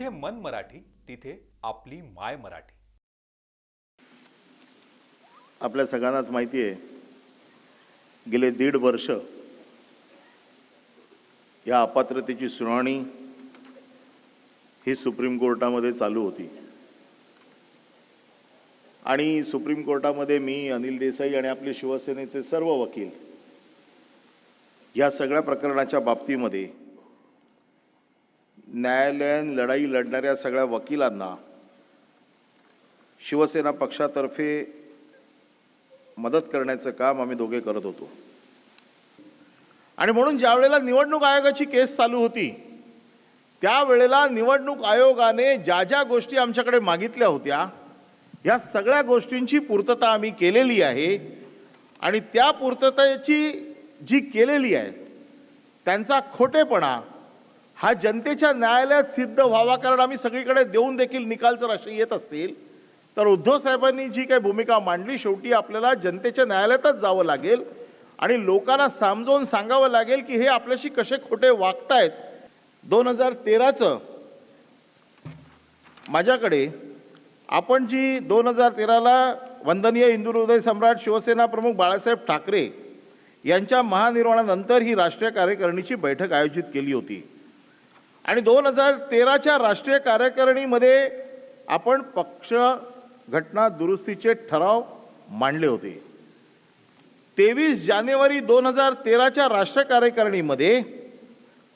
जिथे मन मराठी तिथे आपली माय मराठी. आपल्या सगळ्यांनाच माहिती आहे गेले दीड वर्ष या अपात्रतेची सुनावणी ही सुप्रीम कोर्टामध्ये चालू होती. आणि सुप्रीम कोर्टामध्ये मी अनिल देसाई आणि आपले शिवसेनेचे सर्व वकील या सगळ्या प्रकरणाच्या बाबतीमध्ये न्यायालयीन लढाई लढणाऱ्या सगळ्या वकिलांना शिवसेना पक्षातर्फे मदत करण्याचं काम आम्ही दोघे करत होतो. आणि म्हणून ज्या वेळेला निवडणूक आयोगाची केस चालू होती त्यावेळेला निवडणूक आयोगाने ज्या ज्या गोष्टी आमच्याकडे मागितल्या होत्या ह्या सगळ्या गोष्टींची पूर्तता आम्ही केलेली आहे. आणि त्या पूर्ततेची जी केलेली आहे त्यांचा खोटेपणा हा जनतेच्या न्यायालयात सिद्ध व्हावा कारण आम्ही सगळीकडे देऊन देखील निकाल जर असे येत असतील. तर उद्धव साहेबांनी जी काही भूमिका मांडली शेवटी आपल्याला जनतेच्या न्यायालयातच जावं लागेल आणि लोकांना समजावून सांगावं लागेल की हे आपल्याशी कसे खोटे वागतायत. दोन हजार तेराचं माझ्याकडे आपण जी दोन हजार तेराला वंदनीय हिंदू हृदय सम्राट शिवसेना प्रमुख बाळासाहेब ठाकरे यांच्या महानिर्वाणानंतर ही राष्ट्रीय कार्यकारिणीची बैठक आयोजित केली होती. आणि दोन हजार तेराच्या राष्ट्रीय कार्यकारिणीमध्ये आपण पक्ष घटना दुरुस्तीचे ठराव मांडले होते. तेवीस जानेवारी दोन हजार तेराच्या राष्ट्रीय कार्यकारिणीमध्ये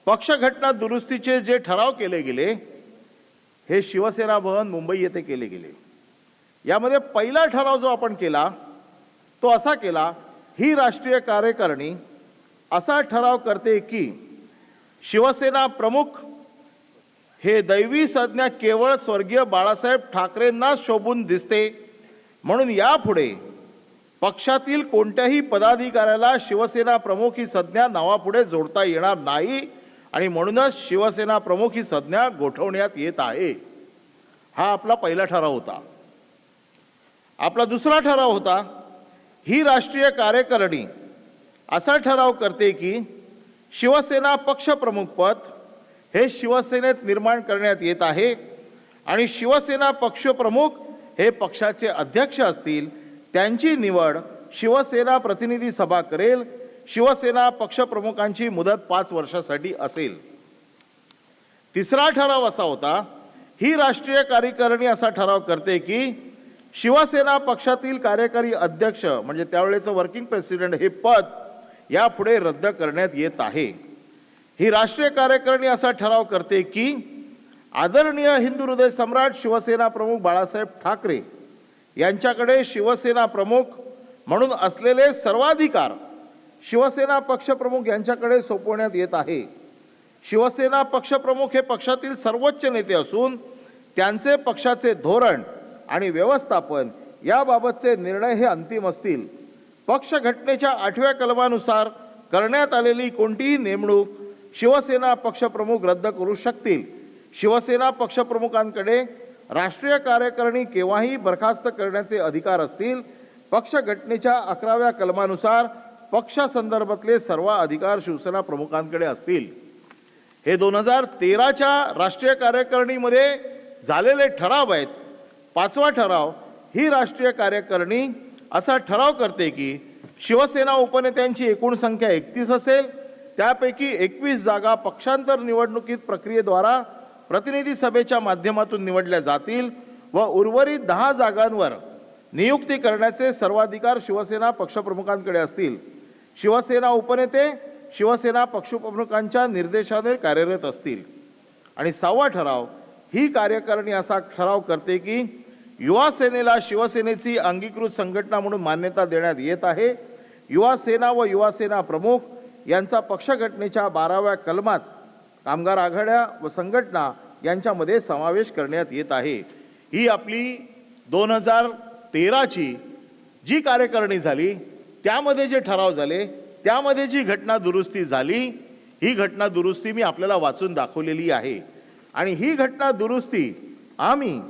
पक्ष घटना दुरुस्तीचे जे ठराव केले गेले हे शिवसेना भवन मुंबई येथे केले गेले. यामध्ये पहिला ठराव जो आपण केला तो असा केला ही राष्ट्रीय कार्यकारिणी असा ठराव करते की शिवसेना प्रमुख हे दैवी संज्ञा केवळ स्वर्गीय बाळासाहेब ठाकरेंना शोभून दिसते. म्हणून यापुढे पक्षातील कोणत्याही पदाधिकाऱ्याला शिवसेना प्रमुख ही संज्ञा नावापुढे जोडता येणार नाही आणि म्हणूनच शिवसेना प्रमुख ही संज्ञा गोठवण्यात येत आहे. हा आपला पहिला ठराव होता. आपला दुसरा ठराव होता ही राष्ट्रीय कार्यकारिणी असा ठराव करते की शिवसेना पक्षप्रमुखपद हे शिवसेनेत निर्माण करण्यात येत आहे. आणि शिवसेना पक्षप्रमुख हे पक्षाचे अध्यक्ष असतील त्यांची निवड शिवसेना प्रतिनिधी सभा करेल. शिवसेना पक्षप्रमुखांची मुदत पाच वर्षासाठी असेल. तिसरा ठराव असा होता ही राष्ट्रीय कार्यकारिणी असा ठराव करते की शिवसेना पक्षातील कार्यकारी अध्यक्ष म्हणजे त्यावेळेचं वर्किंग प्रेसिडेंट हे पद यापुढे रद्द करण्यात येत आहे. ही राष्ट्रीय कार्यकारिणी असा ठराव करते की आदरणीय हिंदू हृदय सम्राट शिवसेना प्रमुख बाळासाहेब ठाकरे यांच्याकडे शिवसेना प्रमुख म्हणून असलेले सर्वाधिकार शिवसेना पक्षप्रमुख यांच्याकडे सोपवण्यात येत आहे. शिवसेना पक्षप्रमुख हे पक्षातील सर्वोच्च नेते असून त्यांचे पक्षाचे धोरण आणि व्यवस्थापन याबाबतचे निर्णय हे अंतिम असतील. पक्ष घटनेच्या आठव्या कलमानुसार करण्यात आलेली कोणतीही नेमणूक शिवसेना पक्षप्रमुख रद्द करू शकतील. शिवसेना पक्षप्रमुखांकडे राष्ट्रीय कार्यकारिणी केव्हाही बरखास्त करण्याचे अधिकार असतील पक्ष घटनेच्या अकराव्या कलमानुसार पक्षासंदर्भातले सर्व अधिकार शिवसेना प्रमुखांकडे असतील. हे दोन हजार तेराच्या राष्ट्रीय कार्यकारिणीमध्ये झालेले ठराव आहेत. पाचवा ठराव ही राष्ट्रीय कार्यकारिणी असा ठराव करते की शिवसेना उपनेत्यांची एकूण संख्या एकतीस असेल त्यापैकी एकवीस जागा पक्षांतर निवडणुकीत प्रक्रियेद्वारा प्रतिनिधी सभेच्या माध्यमातून निवडल्या जातील व उर्वरित दहा जागांवर नियुक्ती करण्याचे सर्वाधिकार शिवसेना पक्षप्रमुखांकडे असतील. शिवसेना उपनेते शिवसेना पक्षप्रमुखांच्या निर्देशाने कार्यरत असतील. आणि सहावा ठराव ही कार्यकारिणी असा ठराव करते की युवा सेनेला शिवसेनेची अंगीकृत संघटना म्हणून मान्यता देण्यात येत आहे. युवा सेना व युवा सेना प्रमुख यांचा पक्षघटनेच्या बाराव्या कलमात कामगार आघाड्या व संघटना यांच्यामध्ये समावेश करण्यात येत आहे. ही आपली दोन हजार तेराची जी कार्यकारिणी झाली त्यामध्ये जे ठराव झाले त्यामध्ये जी घटना दुरुस्ती झाली ही घटना दुरुस्ती मी आपल्याला वाचून दाखवलेली आहे. आणि ही घटना दुरुस्ती आम्ही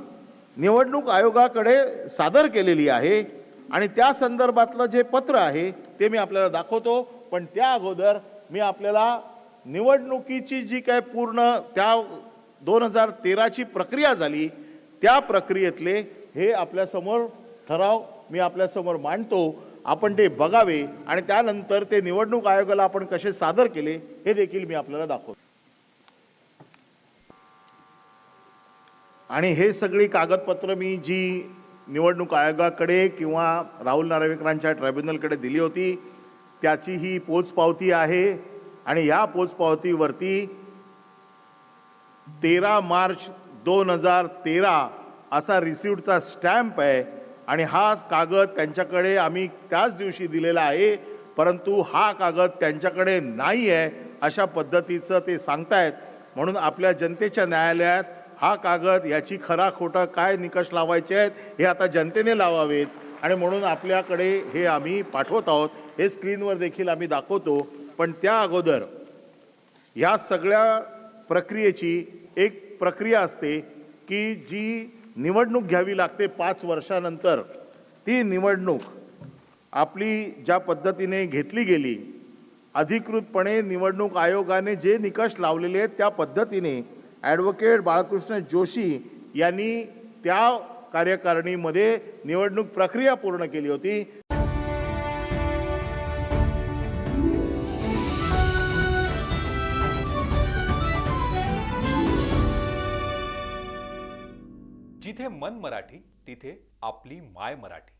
निवडणूक आयोगाकडे सादर केलेली आहे आणि त्या संदर्भातलं जे पत्र आहे ते मी आपल्याला दाखवतो. पण त्या अगोदर मी आपल्याला निवडणुकीची जी काय पूर्ण त्या दोन हजार तेराची प्रक्रिया झाली त्या प्रक्रियेतले हे आपल्यासमोर ठराव मी आपल्यासमोर मांडतो. आपण ते बघावे आणि त्यानंतर ते निवडणूक आयोगाला आपण कसे सादर केले हे देखील मी आपल्याला दाखवतो. आणि हे सगळी कागदपत्र मी जी निवडणूक आयोगाकडे किंवा राहुल नार्वेकरांच्या ट्रायब्युनलकडे दिली होती त्याची ही पोचपावती आहे. आणि या पोचपावतीवरती तेरा मार्च दोन हजार तेरा असा रिसिप्टचा स्टॅम्प आहे. आणि हा कागद त्यांच्याकडे आम्ही त्याच दिवशी दिलेला आहे. परंतु हा कागद त्यांच्याकडे नाही आहे अशा पद्धतीचं ते सांगतायत. म्हणून आपल्या जनतेच्या न्यायालयात हा कागद याची खरा खोटा काय निकष लावायचे आहेत हे आता जनतेने लावावेत. आणि म्हणून आपल्याकडे हे आम्ही पाठवत आहोत. हे स्क्रीनवर देखील आम्ही दाखवतो. पण त्या अगोदर ह्या सगळ्या प्रक्रियेची एक प्रक्रिया असते की जी निवडणूक घ्यावी लागते पाच वर्षानंतर. ती निवडणूक आपली ज्या पद्धतीने घेतली गेली अधिकृतपणे निवडणूक आयोगाने जे निकष लावलेले आहेत त्या पद्धतीने ॲडव्होकेट बाळकृष्ण जोशी यांनी त्या कार्यकारिणीमध्ये निवडणूक प्रक्रिया पूर्ण केली होती. जिथे मन मराठी तिथे आपली माय मराठी.